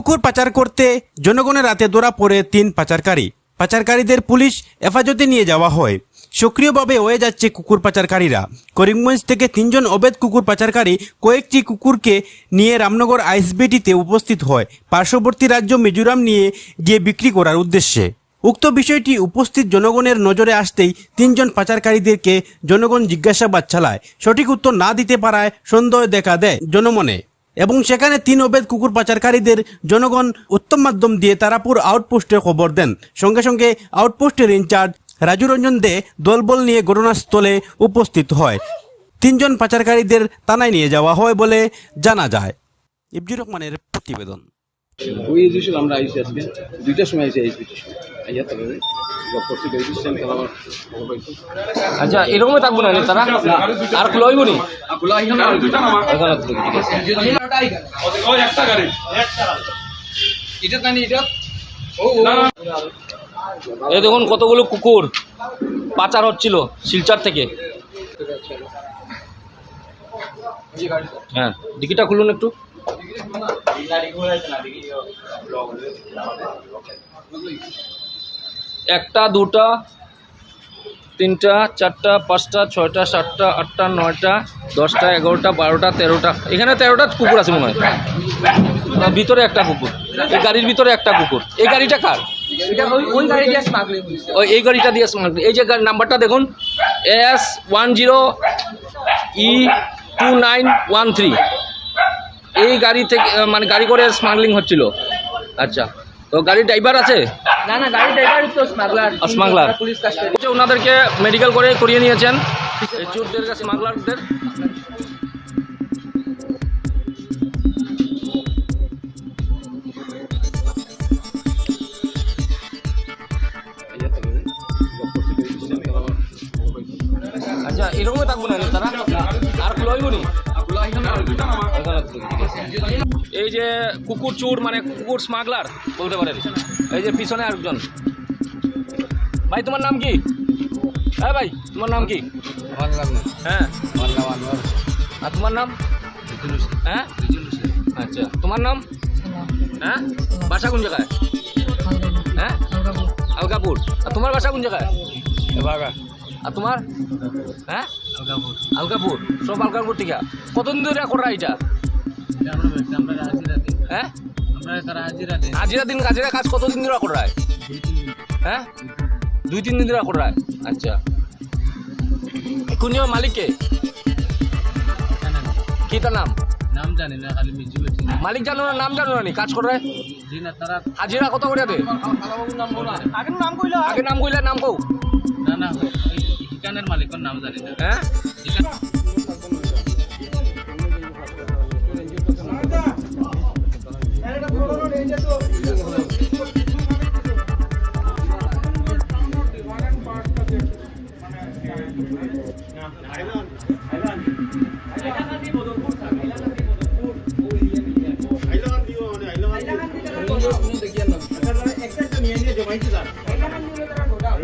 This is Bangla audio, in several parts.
কুকুর পাচার করতে জনগণের রাতে ধরা পড়ে তিন পাচারকারী। পাচারকারীদের পুলিশ হেফাজতে নিয়ে যাওয়া হয়। সক্রিয়ভাবে হয়ে যাচ্ছে কুকুর পাচারকারীরা। করিমগঞ্জ থেকে তিনজন অবৈধ কুকুর পাচারকারী কয়েকটি কুকুরকে নিয়ে রামনগর আইসবিটিতে উপস্থিত হয়। পার্শ্ববর্তী রাজ্য মিজোরাম নিয়ে গিয়ে বিক্রি করার উদ্দেশ্যে। উক্ত বিষয়টি উপস্থিত জনগণের নজরে আসতেই তিনজন পাচারকারীদেরকে জনগণ জিজ্ঞাসাবাদ চালায়। সঠিক উত্তর না দিতে পারায় সন্দেহ দেখা দেয় জনমনে। এবং সেখানে তিন অবৈধ কুকুর পাচারকারীদের জনগণ উত্তম মাধ্যম দিয়ে তারাপুর আউটপোস্টে খবর দেন। সঙ্গে সঙ্গে আউটপোস্টের ইনচার্জ রাজু রঞ্জন দে দলবল নিয়ে ঘটনাস্থলে উপস্থিত হয়। তিনজন পাচারকারীদের তানায় নিয়ে যাওয়া হয় বলে জানা যায়। ইবজুর রহমানের প্রতিবেদন। আমরা আইসি আজকে। দুইটার সময় আইসি আইসি দুইটার সময়। আইয়া আচ্ছা এরকমই থাকব না আর দেখুন কতগুলো কুকুর পাচার হচ্ছিল শিলচর থেকে। হ্যাঁ ডিকিটা খুলুন একটু। একটা দুটা তিনটা চারটা পাঁচটা ছয়টা সাতটা আটটা নয়টা দশটা এগারোটা বারোটা তেরোটা। এখানে তেরোটা কুকুর আছে মনে হয়। ভিতরে একটা কুকুর। এই গাড়ির ভিতরে একটা কুকুর। এই গাড়িটা কার? ওই এই গাড়িটা দিয়ে স্মাগলিং এই যে নাম্বারটা দেখুন। S one zero E two nine one three এই গাড়ি থেকে মানে গাড়ি করে স্মাগলিং হচ্ছিল। আচ্ছা তো গাড়ির ড্রাইভার আছে? না না গাড়ি ড্রাইভার তো স্মাগলার স্মাগলার পুলিশ কাস্টডি। ওনাদেরকে মেডিকেল করে করিয়ে নিয়েছেন। চোরদের স্মাগলারদের খবর পাইছি আচ্ছা এরকমই থাকব না তারা আর নি? এই যে কুকুর চোর মানে কুকুর স্মাগলার বলতে পারেন এই যে পিছনে আরেকজন। ভাই তোমার নাম কি? হ্যাঁ ভাই তোমার নাম কি? হ্যাঁ। আর তোমার নাম? হ্যাঁ? আচ্ছা তোমার নাম? হ্যাঁ? বাসা কোন জায়গায়? হ্যাঁ? আলগাপুর আর তোমার বাসা কোন জায়গায়? আর তোমার? হ্যাঁ? আলগাপুর সব আলগাপুর থেকে। কতদিন ধরে করা এটা? হ্যাঁ? হাজিরা দিন হাজিরা কাজ কতদিন ধরে করা হয়? দুই তিন দিন ধরে করা আচ্ছা। কোন মালিককে? কি তার নাম? নাম জানি না খালি মিজু মালিক জানো না নাম জানো না নি? কাজ করে হাজিরা কত করে দে আগে নাম কইলে নাম কও। না না নাম জানি না। হ্যাঁ?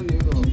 নিউ